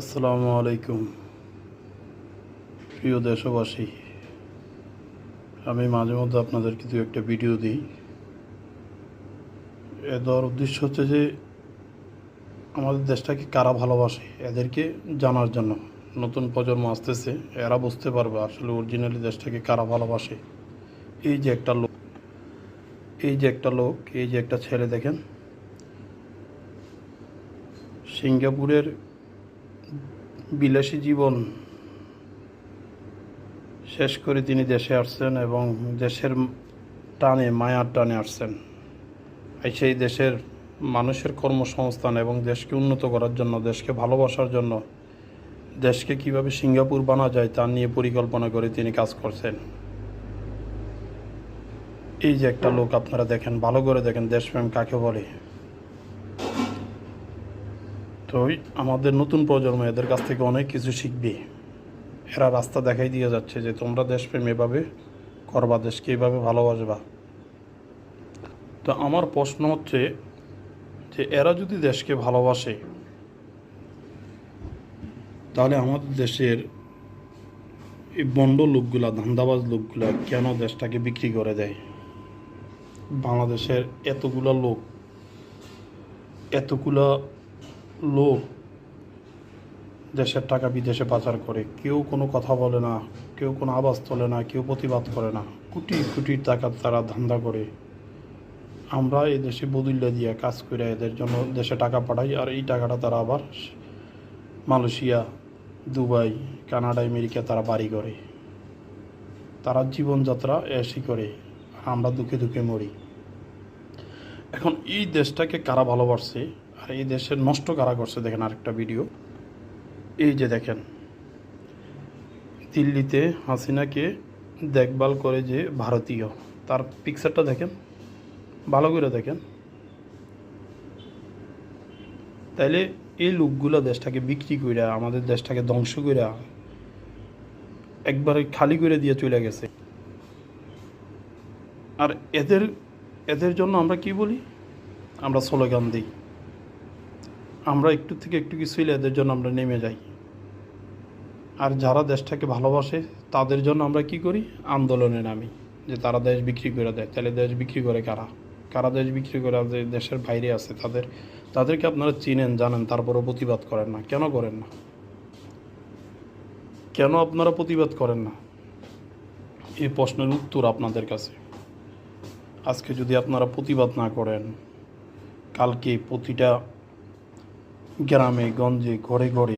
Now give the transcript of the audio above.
আসসালামু আলাইকুম। প্রিয় দেশবাসী, আমি মাঝে মধ্যে আপনাদের কিছু একটা ভিডিও দিই। এ দেওয়ার উদ্দেশ্য হচ্ছে যে, আমাদের দেশটাকে কারা ভালোবাসে এদেরকে জানার জন্য। নতুন প্রজন্ম আসতেছে, এরা বুঝতে পারবে আসলে অরিজিনালি দেশটাকে কারা ভালোবাসে। এই যে একটা লোক, এই যে একটা লোক, এই যে একটা ছেলে দেখেন। সিঙ্গাপুরের বিলাসী জীবন শেষ করে তিনি দেশে আসছেন এবং দেশের টানে, মায়ার টানে আসছেন। সেই দেশের মানুষের কর্মসংস্থান এবং দেশকে উন্নত করার জন্য, দেশকে ভালোবাসার জন্য, দেশকে কীভাবে সিঙ্গাপুর বানা যায় তা নিয়ে পরিকল্পনা করে তিনি কাজ করছেন। এই যে একটা লোক আপনারা দেখেন, ভালো করে দেখেন, দেশপ্রেম কাকে বলে? ওই আমাদের নতুন প্রজন্ম এদের কাছ থেকে অনেক কিছু শিখবে। এরা রাস্তা দেখাই দিয়ে যাচ্ছে যে তোমরা দেশপ্রেম এভাবে করবা, দেশকে এভাবে ভালোবাসবা। তো আমার প্রশ্ন হচ্ছে যে এরা যদি দেশকে ভালোবাসে, তাহলে আমাদের দেশের এই বন্ড লোকগুলা, ধান্দাবাজ লোকগুলা কেন দেশটাকে বিক্রি করে দেয়? বাংলাদেশের এতগুলা লোক, এতগুলা লোক দেশের টাকা বিদেশে পাচার করে। কেউ কোনো কথা বলে না, কেউ কোনো আওয়াজ তোলে না, কেউ প্রতিবাদ করে না। কোটি কোটি টাকা তারা ধান্দা করে। আমরা এই দেশে বদুল্লা দিয়ে কাজ করে এদের জন্য দেশে টাকা পাঠাই, আর এই টাকাটা তারা আবার মালয়েশিয়া, দুবাই, কানাডা, আমেরিকা তারা বাড়ি করে। তারা জীবনযাত্রা এসি করে আমরা দুঃখে দুঃখে মরি। এখন এই দেশটাকে কারা ভালোবাসছে আর এই দেশের নষ্ট কারা করছে দেখেন আরেকটা ভিডিও। এই যে দেখেন, দিল্লিতে হাসিনাকে দেখভাল করে যে ভারতীয়, তার পিকচারটা দেখেন, ভালো করে দেখেন। তাইলে এই লোকগুলো দেশটাকে বিক্রি করে আমাদের দেশটাকে ধ্বংস করে একবারে খালি করে দিয়ে চলে গেছে। আর এদের এদের জন্য আমরা কি বলি? আমরা স্লোগান দিই। আমরা একটু থেকে একটু কিছু এদের জন্য আমরা নেমে যাই। আর যারা দেশটাকে ভালোবাসে, তাদের জন্য আমরা কি করি? আন্দোলনে নামি, যে তারা দেশ বিক্রি করে দেয়। তাহলে দেশ বিক্রি করে কারা? কারা দেশ বিক্রি করে? যে দেশের বাইরে আছে তাদের, তাদেরকে আপনারা চিনেন, জানেন, তারপরও প্রতিবাদ করেন না। কেন করেন না? কেন আপনারা প্রতিবাদ করেন না? এই প্রশ্নের উত্তর আপনাদের কাছে। আজকে যদি আপনারা প্রতিবাদ না করেন, কালকে প্রতিটা গ্রামে গঞ্জে ঘরে ঘরে।